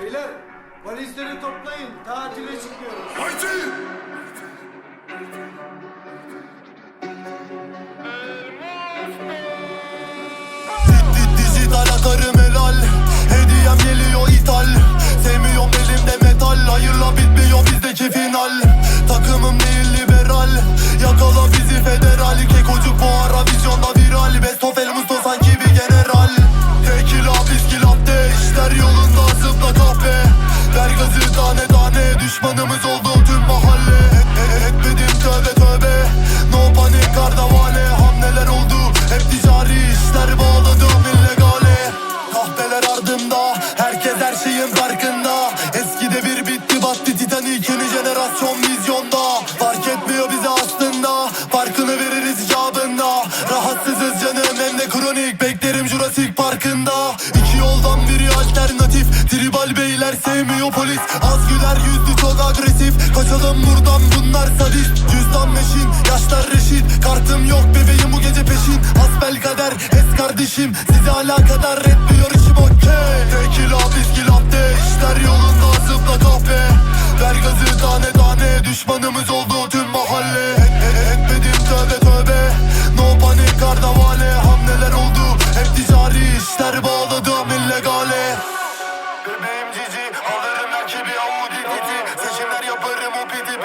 Beyler valizleri toplayın. Tatile çıkıyoruz. Haydi! Di- Dijital atarım helal Hediyem geliyor tüm mahalle E- e- Etmedim tövbe tövbe. No panik kardavale Hamleler oldu. Hep ticari işler bağladım illegale. Kahveler ardımda Herkes her şeyin farkında. Eskide bir bitti battı Titanic Yeni jenerasyon vizyonda. Fark etmiyor bize aslında Farkını veririz icabında. Rahatsızız canım hem de kronik. Beklerim Tribal beyler sevmiyor polis. Az güler yüzlü çok agresif. Kaçalım buradan bunlar sadist. Cüzdan meşin yaşlar reşit. Kartım yok bebeğim bu gece peşin. Hasbel kader es kardeşim. Size alakadar etmiyor işim okey. Tekila biski latte. İşler yolunda zıpla kahve Ver gazı tane tane. Düşmanımız oldu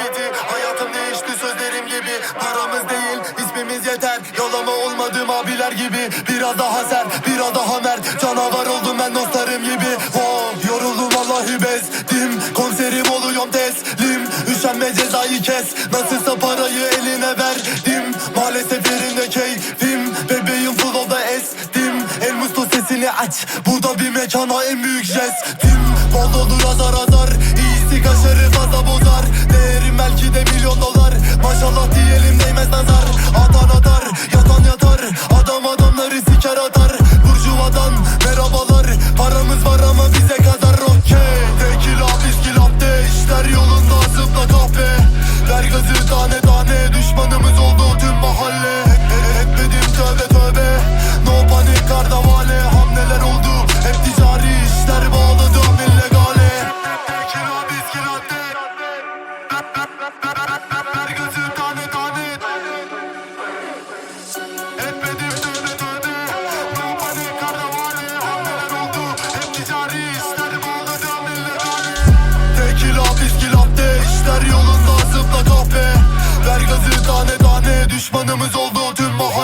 piti Hayatım değişti sözlerim gibi. Paramız değil ismimiz yeter. Yalama olmadım abiler gibi. Biraz daha sert biraz daha mert. Canavar oldum ben dostlarım gibi. Oh, Yoruldum vallahi bezdim. Konserim oluyorum teslim. Üşenme cezayı kes. Nasılsa parayı eline verdim. Maalesef yerinde keyfim. Bebeğim flow'da estim. El musto sesini aç. Burada bir mekana en büyük jestim. Bol olur azar azar Düşmanımız oldu tüm mahalle. Etmedim tövbe tövbe. No panik kardavale Hamleler oldu. Hep ticari işler bağladım illegale. Biski latte Ver gazı tane tane. Etmedim tövbe tövbe. No panik kardavale Hamleler oldu. Hep ticari işler bağladım illegale. Tekila latte işler yolunda zıpla kahve Gazı tane tane Düşmanımız oldu. Tüm mahalle